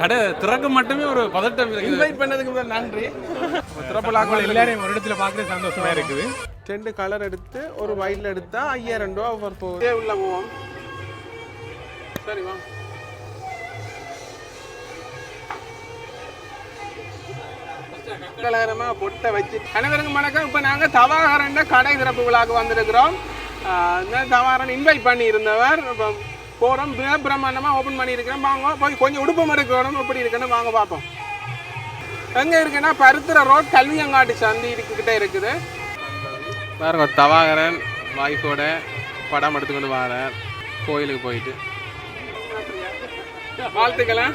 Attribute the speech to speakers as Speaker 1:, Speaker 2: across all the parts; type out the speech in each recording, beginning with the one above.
Speaker 1: கடை திறக்க மட்டுமே ஒரு பதட்டம்
Speaker 2: இன்வைட் பண்ணதுக்கு முதல் நன்றி.
Speaker 3: திறப்பலாக்கள் எல்லாரையும் ஒரு இடத்துல பார்க்கறது சந்தோஷமா இருக்குது.
Speaker 2: ரெண்டு கலர் எடுத்து ஒரு ஒயிட்ல எடுத்தா ஐயாயிரம் ரூபா ஆஃபர் போகுது. உள்ள போவோம். சரிம்மா கலகரமா பொட்டை வச்சு அனைவருக்கும் வணக்கம். இப்போ நாங்கள் தவாகரண்ட கடை திறப்பு விழாக்கு வந்திருக்கிறோம். தவாகரன் இன்வைட் பண்ணி இருந்தவர் இப்போ போகிறோம் பிரம்மாண்டமாக ஓப்பன் பண்ணியிருக்கிறேன் வாங்க போய் கொஞ்சம் உடுப்பம் எடுக்கணும் எப்படி இருக்குன்னு வாங்க பார்ப்போம். எங்கே இருக்குன்னா பருத்துற ரோட் கல்வியங்காட்டு சந்தி இருக்கிட்டே இருக்குது. பாருங்க தவாகரன் வாய்ஃபோட படம் எடுத்துக்கொண்டு வாரேன். கோயிலுக்கு போயிட்டு. வாழ்த்துக்கலாம்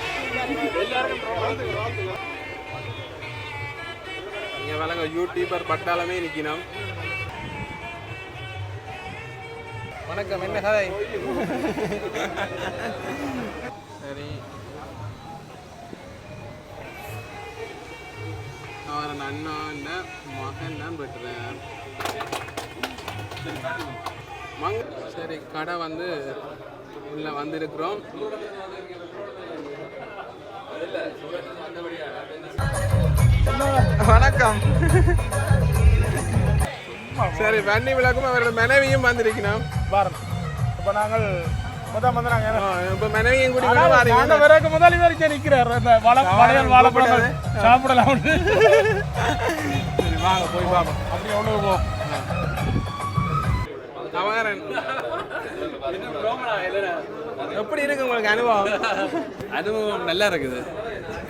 Speaker 2: இங்கே வழங்க யூடியூபர் பட்டாளமே நிற்கணும் வணக்கம் என்ன ஹாய் சரி. அவரோட அண்ணா மகன் தான் பெற்றுறேன் மங் சரி கடை வந்து உள்ள வந்திருக்கிறோம். வணக்கம். சரி வன்னி விளக்கும் அவரோட மனைவியும் வந்திருக்கணும்.
Speaker 3: பாருங்க. இப்போ நாங்கள் முதல் வந்து நாங்கள்
Speaker 2: ஆ, இப்ப மனைவியும்
Speaker 3: முதல் வரைக்கும் நிற்கிறார் இந்த வள வளையல் வாழைப்பழம் சாப்பிடலாம். சரி வாங்க போய் பார்ப்போம். அப்படியே ஒன்று போவோம்
Speaker 2: அவரன் எப்படி இருக்கு உங்களுக்கு அனுபவம்?
Speaker 1: அனுபவம் நல்லா இருக்குது.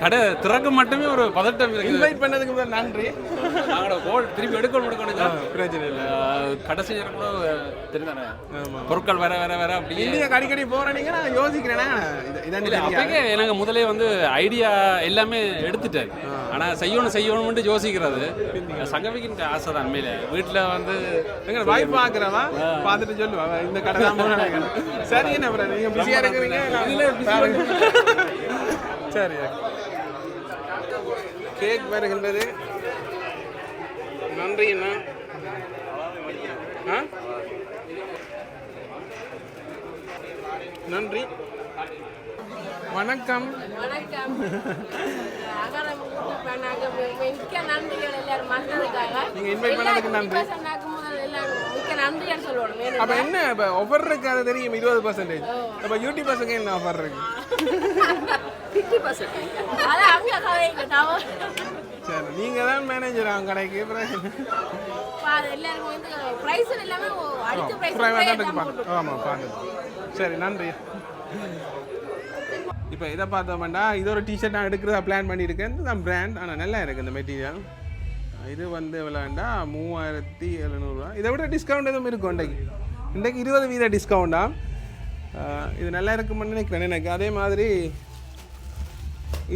Speaker 1: கடை திறக்க மட்டுமே ஒரு பதட்டம்
Speaker 2: இன்வைட் பண்ணதுக்கு முதல் நன்றி.
Speaker 1: நாங்களோட கோல் திருப்பி எடுக்கணும் எடுக்கணும்
Speaker 2: பிரச்சனை இல்லை.
Speaker 1: கடைசி நேரம் கூட தெரிந்தானே? பொருட்கள் வர வர வர அப்படியே
Speaker 2: இந்தியா அடிக்கடி போறீங்க நான் யோசிக்கிறேன்னா.
Speaker 1: அப்பவே எனக்கு முதலே வந்து ஐடியா எல்லாமே எடுத்துட்டேன். ஆனா செய்யணும் செய்யணும்னு யோசிக்கிறது. சங்கமிக்கின்ற ஆசை தான் உண்மையில. வீட்டுல வந்து
Speaker 2: எங்க வாய்ப்பு பார்க்குறவா பார்த்துட்டு சொல்லுவா. இந்த கடை தான் சரி என்ன அப்புறம் நீங்க பிஸியா இருக்கிறீங்க. சரி. கேக் வருகின்றது. நன்றி அண்ணா. நன்றி. வணக்கம். நீங்க invite பண்ணதுக்கு நன்றி. அப்ப என்ன இப்ப ஆஃபர் இருக்கு அது தெரியும் இருபது பர்சன்டேஜ் அப்ப யூடியூப் பசங்க என்ன ஆஃபர் இருக்கு?
Speaker 4: ஃபிஃப்டி பர்சன்ட் அது அவங்க தவறு
Speaker 2: சரி நீங்க தான் மேனேஜர் அவங்க கடைக்கு
Speaker 4: எல்லாருக்கும் வந்து ப்ரைஸ் எல்லாமே
Speaker 2: இருக்கு
Speaker 4: ப்ரைஸ்
Speaker 2: ஆமாம் பார்த்து சரி நன்றி. இப்போ இதை பார்த்தோம்னா இது ஒரு டிஷர்ட் நான் எடுக்கிறதா பிளான் பண்ணியிருக்கேன். இதுதான் பிராண்ட் ஆனால் நல்லா இருக்குது இந்த மெட்டீரியல் இது வந்து எவ்வளோண்டா மூவாயிரத்தி எழுநூறுவா. இதை விட டிஸ்கவுண்ட் எதுவும் இருக்கும் இன்றைக்கு. இன்றைக்கு இருபது வீத டிஸ்கவுண்டா இது நல்லா இருக்கும்னு நினைக்கிறேன் எனக்கு அதே மாதிரி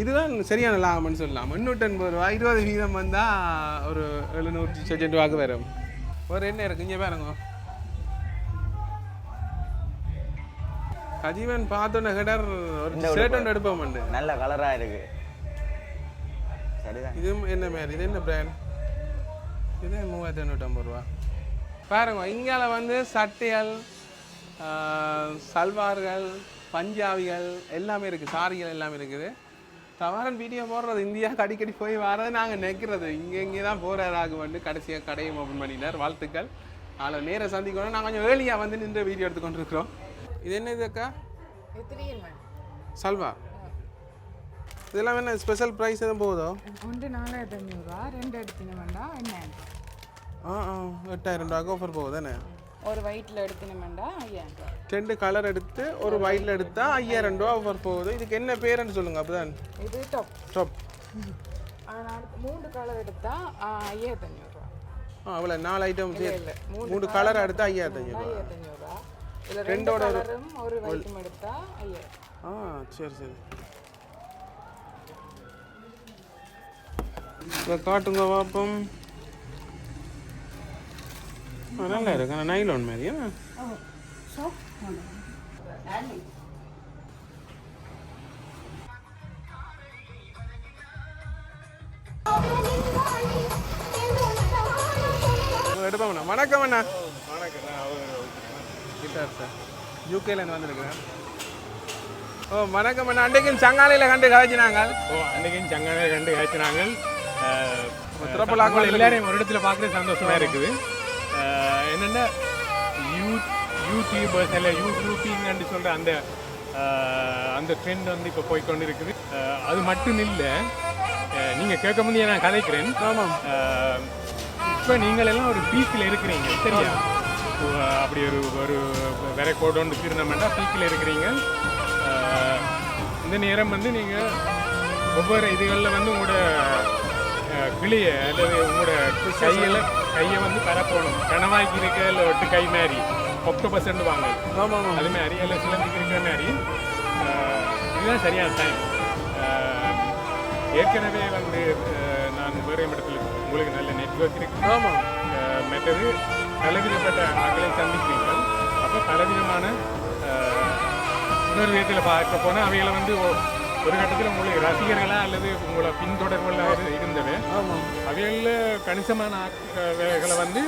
Speaker 2: இதுதான் சரியான லாபம்னு சொல்லலாம். முந்நூற்றி எண்பது ரூபா இருபது வீதம் வந்தால் ஒரு எழுநூறு டிஷர்ட் ரூபாய்க்கு வரும். ஒரு என்ன இருக்கு இங்கே பாருங்க. கஜீவன் பார்த்தோன்ன ஹெடர் ஒரு ஷர்ட் ஒன்று எடுப்போம் உண்டு
Speaker 5: நல்ல கலரா இருக்கு.
Speaker 2: இதுவும் என்ன மாதிரி இது என்ன பிராண்ட் இது மூவாயிரத்தி எண்ணூற்றம்பது ரூபா. பாருங்க இங்கால வந்து சட்டைகள் சல்வார்கள் பஞ்சாபிகள் எல்லாமே இருக்குது சாரிகள் எல்லாமே இருக்குது. தவறன் வீடியோ போடுறது இந்தியாவுக்கு அடிக்கடி போய் வரது நாங்கள் நிற்கிறது இங்கே இங்கே தான் போகிறதாக வந்து கடைசியாக கடையும் ஓப்பன் பண்ணினார். வாழ்த்துக்கள். அதில் நேர சந்திக்கணும். நாங்கள் கொஞ்சம் ஏர்லியாக வந்து நின்று வீடியோ எடுத்துக்கொண்டு இருக்கிறோம் இது என்ன இது அக்கா சல்வா? இதெல்லாம் என்ன ஸ்பெஷல் ப்ரைஸ் எதுவும் போகுதோ?
Speaker 6: ஒன்று நாலாயிரத்தி அஞ்சூறுரூவா ரெண்டு எடுத்தின வேண்டாம் என்ன?
Speaker 2: ஆ ஆ. எட்டாயிரம் ரூபாய்க்கு ஆஃபர் போகுதானே
Speaker 6: ஒரு வயிற்றில் எடுத்தின வேண்டாம் ஐயாயிரம்
Speaker 2: ரெண்டு கலர் எடுத்து ஒரு ஒயிட்ல எடுத்தா ஐயாயிரம் ரூபா ஆஃபர் போகுது. இதுக்கு என்ன பேருன்னு சொல்லுங்க அப்பதான்
Speaker 6: இது டாப்
Speaker 2: டாப்
Speaker 6: மூன்று கலர் எடுத்தா ஐயாயிரத்தி அஞ்சூறுரூவா
Speaker 2: ஆ அவ்வளோ நாலு ஐட்டம்
Speaker 6: இல்லை
Speaker 2: மூணு கலர் எடுத்தா ஐயாயிரத்தி
Speaker 6: அஞ்சூறுரூவா இதில் ரெண்டு கலரும் ஒரு வயிற்றும் எடுத்தா ஐயாயிரம்.
Speaker 2: ஆ சரி சரி. இப்போ காட்டுங்க பாப்போம். ஆ நல்லா இருக்கு. ஆனால் நைலோன் மாதிரியா? எடுப்போம் அண்ணா. வணக்கம் அண்ணா. வணக்கம் கிட்டார் சார் யூகேலேருந்து வந்திருக்கிறேன் ஓ வணக்கம் அண்ணா. அன்றைக்கும் சங்காலையில் கண்டு கதைச்சினாங்க
Speaker 3: ஓ அன்றைக்கும் சங்கான கண்டு காய்ச்சினாங்க
Speaker 2: திறப்பலாக்கள்
Speaker 3: எல்லாரையும் ஒரு இடத்துல பார்க்குறது சந்தோஷமா இருக்குது. என்னென்னா யூ யூடியூபர்ஸ் இல்லை யூடியூப்பிங்னு சொல்கிற அந்த அந்த ட்ரெண்ட் வந்து இப்போ போய்க்கொண்டு இருக்குது அது மட்டும் இல்லை நீங்கள் கேட்க முடியாது நான் கதைக்கிறேன்.
Speaker 2: ஆமாம்.
Speaker 3: இப்போ நீங்கள் எல்லாம் ஒரு பீக்கில் இருக்கிறீங்க சரியா? அப்படி ஒரு ஒரு வேற கோடு ஒன்று திருநமெண்டா பீக்கில் இருக்கிறீங்க. இந்த நேரம் வந்து நீங்கள் ஒவ்வொரு இதுகளில் வந்து உங்களோட கிளியை அல்லது உங்களோட கையில் கையை வந்து பரப்பணும் கனவாக்கி இருக்க இல்லை ஒட்டு கை மாதிரி ஒக்டோபஸ் வாங்க.
Speaker 2: ஆமாம்
Speaker 3: அது மாதிரி எல்லாம் சிலந்திக்கு இருக்கிற மாதிரி. இதுதான் சரியான டைம் ஏற்கனவே வந்து நான் வேறு இடத்துல உங்களுக்கு நல்ல நெட்வொர்க் இருக்கு.
Speaker 2: ஆமாம்.
Speaker 3: மற்றது பலவிதப்பட்ட ஆட்களை சந்திக்கிறீர்கள். அப்போ பலவிதமான இன்னொரு விதத்தில் பார்க்க போனால் அவைகளை வந்து ஒரு கட்டத்தில் உங்களுக்கு ரசிகர்களா அல்லது உங்களை பின்தொடர்புகளாக இருந்தவை
Speaker 2: ஆமாம்
Speaker 3: அவைகளில் கணிசமான ஆட்களை வந்து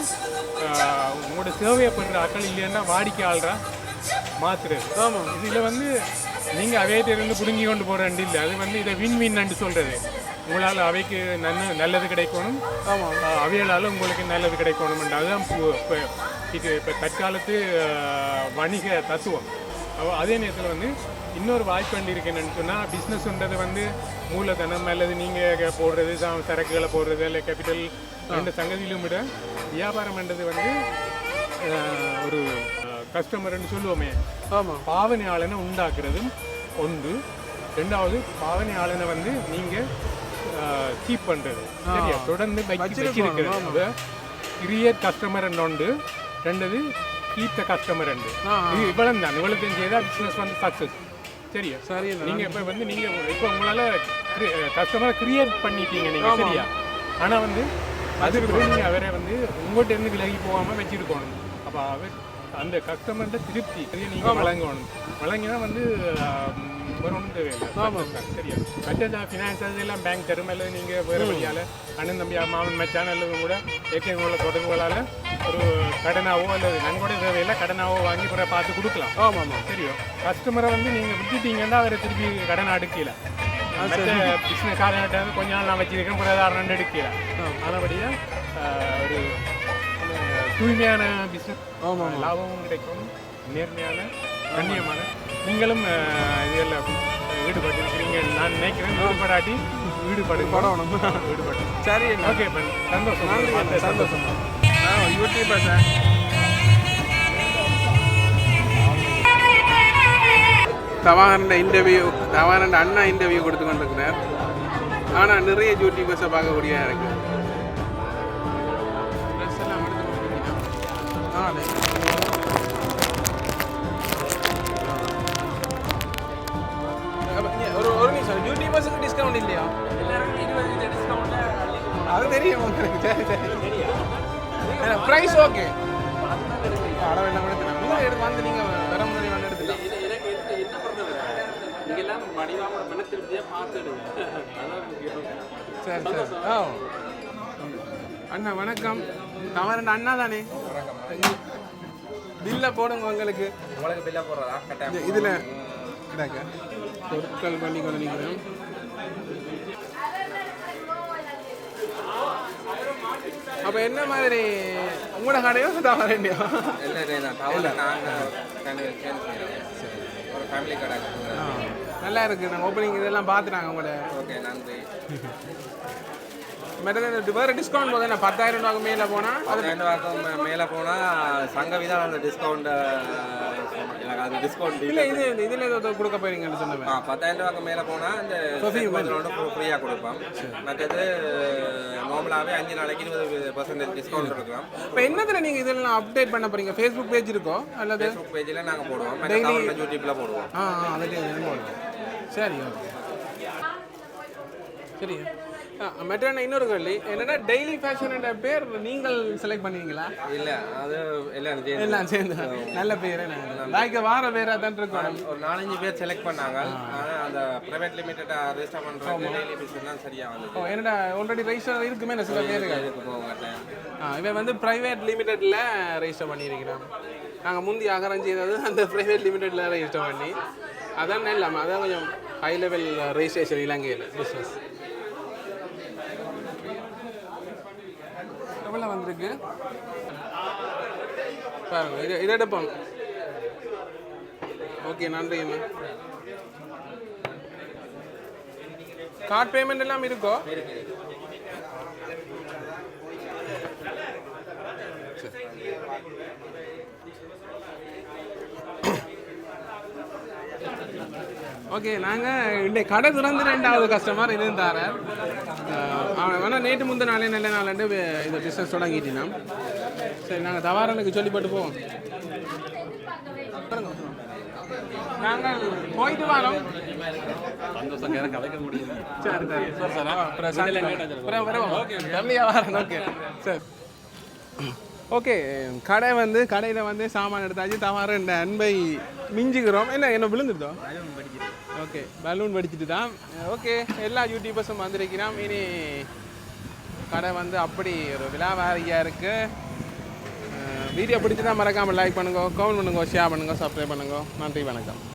Speaker 3: உங்களோட சேவையப்படுற ஆட்கள் இல்லைன்னா வாடிக்கையாளரா மாத்துறது.
Speaker 2: ஆமாம்
Speaker 3: இதில் வந்து நீங்கள் அவையிட்ட இருந்து பிடுங்கி கொண்டு போகிறேன் இல்லை. அது வந்து இதை வின் வின்னு சொல்கிறது உங்களால் அவைக்கு நல்ல நல்லது கிடைக்கணும்.
Speaker 2: ஆமாம்
Speaker 3: அவைகளால் உங்களுக்கு நல்லது கிடைக்கணும் அதுதான் இப்ப இது இப்போ தற்காலத்து வணிக தத்துவம். அதே நேரத்தில் வந்து இன்னொரு வாய்ப்பு வண்டி இருக்கு என்னன்னு சொன்னால் பிஸ்னஸ்ன்றது வந்து மூலதனம் அல்லது நீங்கள் போடுறது ச- சரக்குகளை போடுறது இல்லை கேபிட்டல் ரெண்டு சங்கதியிலும் விட வியாபாரம்ன்றது வந்து ஒரு கஸ்டமர்னு சொல்லுவோமே.
Speaker 2: ஆமாம்
Speaker 3: பாவனையாளனை உண்டாக்குறதும் ஒன்று. ரெண்டாவது பாவனையாளனை வந்து நீங்கள் கீப் பண்ணுறது சரியா? தொடர்ந்து வச்சு வச்சிருக்கிறது கிரியேட் கஸ்டமர் ஒன்று. ரெண்டது கீப் த கஸ்டமர் ரெண்டு இவ்வளவு தான் இவ்வளவு செய்தால் பிஸ்னஸ் வந்து சக்ஸஸ் சரியா?
Speaker 2: சரி
Speaker 3: நீங்க இப்ப வந்து நீங்க இப்போ உங்களால கஸ்டமர் கிரியேட் பண்ணிட்டீங்க நீங்க. சரியா? ஆனா வந்து அதுக்கு நீங்க அவரை வந்து உங்கள்கிட்ட இருந்து விலகி போகாம வச்சிருக்கணும். அப்ப அவர் அந்த கஸ்டமர்கிட்ட திருப்தி. அதை நீங்க வழங்கணும். வழங்கினா வந்து வேற ஒன்றும் தேவையில்லை சரியா மற்ற ஃபினான்ஸ் அதெல்லாம் பேங்க் தரும் அல்லது நீங்க வேற வழியால அண்ணன் தம்பி மாமன் மச்சான் அல்லது கூட ஏடிஎம் உள்ள தொடர்புகளால ஒரு கடனாவோ அல்லது நன்கொடை தேவையில்லை கடனாவோ வாங்கி பிறகு பார்த்து கொடுக்கலாம்.
Speaker 2: ஆமாம் ஆமாம்.
Speaker 3: தெரியும் கஸ்டமரை வந்து நீங்க விட்டுட்டீங்கன்னா அவரை திருப்பி கடன் அடுக்கல. மற்ற பிஸ்னஸ் காரங்கிட்ட வந்து கொஞ்ச நாள் நான் வச்சிருக்கேன் பிரதாரணம் எடுக்கல ஆனபடியா ஆஹ், ஒரு ஆஹ், தூய்மையான பிஸ்னஸ் லாபமும் கிடைக்கும் நேர்மையான கண்ணியமான நீங்களும் ஆஹ், இதெல்லாம் ஈடுபட்டிருக்கிறீங்க நான் நினைக்கிறேன் ஈடுபடாட்டி ஈடுபடு
Speaker 2: படணும்.
Speaker 3: ஈடுபட்டு
Speaker 2: சரி
Speaker 3: ஓகே சந்தோஷம். பார்த்து
Speaker 2: சந்தோஷம்? ஆ சார். தவாகரண்ட இன்டர்வியூ தவாகரண்ட அண்ணா இன்டர்வியூ கொடுத்து கொண்டிருக்கிறார். ஆனால் நிறைய யூடியூபர்ஸை பார்க்கக்கூடிய இருக்கு Dress எல்லாம் எடுத்து கொடுத்துருக்கீங்க. ஆ, டிஸ்கவுண்ட் இல்லையா அது தெரியும் உங்களுக்கு. சரி சரி. ப்ரைஸ் ஓகே அளவெல்லாம் கூட தெரியும் நீங்கள் எடுத்து வந்து நீங்கள் வர முன்னாடி வந்து எடுத்துக்கலாம் சரி சரி. ஓ. அண்ணா வணக்கம். தவறு அண்ணா தானே? பில்லை போடுங்க உங்களுக்கு.
Speaker 5: உங்களுக்கு பில்ல போடுறதா?
Speaker 2: இதில் இதாக்க பொருட்கள் பண்ணி கொண்டு நிற்கிறேன் அப்போ என்ன மாதிரி? உங்களோட கடையோ தவறேண்டியோ
Speaker 5: இல்லை இல்லை சேர்ந்து செய்கிறோம் ஒரு ஃபேமிலி கடை
Speaker 2: நல்லா இருக்கு. நாங்கள் ஓப்பனிங் இதெல்லாம் பார்த்துட்டாங்க உங்களோட
Speaker 5: ஓகே நன்றி.
Speaker 2: மற்றது வேறு டிஸ்கவுண்ட் போது? என்ன பத்தாயிரம் ரூபாய்க்கு மேலே போனால் அது
Speaker 5: பதினெண்டு வாக்கம் மேலே போனால் சங்க விதம் அந்த டிஸ்கவுண்ட் எனக்கு அந்த டிஸ்கவுண்ட்
Speaker 2: இல்லை இது இதில் ஏதோ கொடுக்க போறீங்கன்னு சொன்னேன்
Speaker 5: ஆ பத்தாயிரம் ரூபாய்க்கு மேலே போனால் இந்த வந்து ஃப்ரீயாக கொடுப்போம் மற்றது நார்மலாகவே அஞ்சு நாளைக்கு இருபது பர்சன்டேஜ் டிஸ்கவுண்ட் கொடுக்கலாம்
Speaker 2: இப்போ என்னத்தில் நீங்கள் இதெல்லாம் அப்டேட் பண்ண போறீங்க? ஃபேஸ்புக் பேஜ் இருக்கோ? அல்லது
Speaker 5: ஃபேஸ்புக் பேஜில் நாங்கள் போடுவோம். தமிழில் யூடியூப்பில் போடுவோம்.
Speaker 2: ஆ ஆ அதில் போடுங்க. சரி ஓகே. சரி. மெட்ரான இன்னொரு கேள்வி என்னன்னா டெய்லி ஃபேஷன் பேர் நீங்கள் செலக்ட் பண்ணுவீங்களா?
Speaker 5: இல்லை அது எல்லாம்
Speaker 2: எல்லாம் சேர்ந்து. நல்ல பேர் லாய்க்க வார பேராக தான் இருக்கணும்.
Speaker 5: ஒரு நாலஞ்சு பேர் செலக்ட் பண்ணாங்க. ஆனால் அந்த ப்ரைவேட் லிமிட்டடாக ரெஜிஸ்டர் பண்ணுறது டெய்லி பிஸ்னஸ் தான் சரியாக வந்து
Speaker 2: என்னடா ஆல்ரெடி ரெஜிஸ்டர் இருக்குமே சில ஆ இவன் வந்து ப்ரைவேட் லிமிடெட்டில் ரெஜிஸ்டர் பண்ணியிருக்கிறான் நாங்கள் முந்தி அகரம் செய்தது அந்த ப்ரைவேட் லிமிடெட்டில் ரெஜிஸ்டர் பண்ணி அதான் இல்லாமல் அதான் கொஞ்சம் ஹை லெவல் ரெஜிஸ்ட்ரேஷன் இலங்கையில் பிஸ்னஸ் தான் வந்திருக்கு. பாருங்க இது இதை எடுப்பாங்க ஓகே மேம் கார்ட் பேமெண்ட் எல்லாம் இருக்கோ? ஓகே நாங்கள் இந்த கடை திறந்து ரெண்டாவது கஸ்டமர் இருந்தார் அவன் வேணால் நேற்று முந்தின நாளே நல்ல நாளண்டு இந்த பிஸ்னஸ் தொடங்கிட்டினான் சரி நாங்கள் தவாரனுக்கு சொல்லிப்பட்டு போவோம். நாங்கள் போயிட்டு வரோம்.
Speaker 1: சந்தோஷம் கலைக்க முடியுது.
Speaker 2: சரி சரி. அப்புறம் வருவோம் ஓகே. சரி. ஓகே கடை வந்து கடையில் வந்து சாமான் எடுத்தாச்சு தவறு இந்த அன்பை மிஞ்சுக்கிறோம் என்ன என்ன விழுந்துட்டோம் ஓகே பலூன் வெடிச்சிட்டு தான் ஓகே எல்லா யூடியூபர்ஸும் வந்திருக்கிறோம் இனி கடை வந்து அப்படி ஒரு விழாவாரியாக இருக்குது வீடியோ பிடிச்சி தான் மறக்காமல் லைக் பண்ணுங்க கமெண்ட் பண்ணுங்க ஷேர் பண்ணுங்க சப்ஸ்கிரைப் பண்ணுங்க. நன்றி வணக்கம்.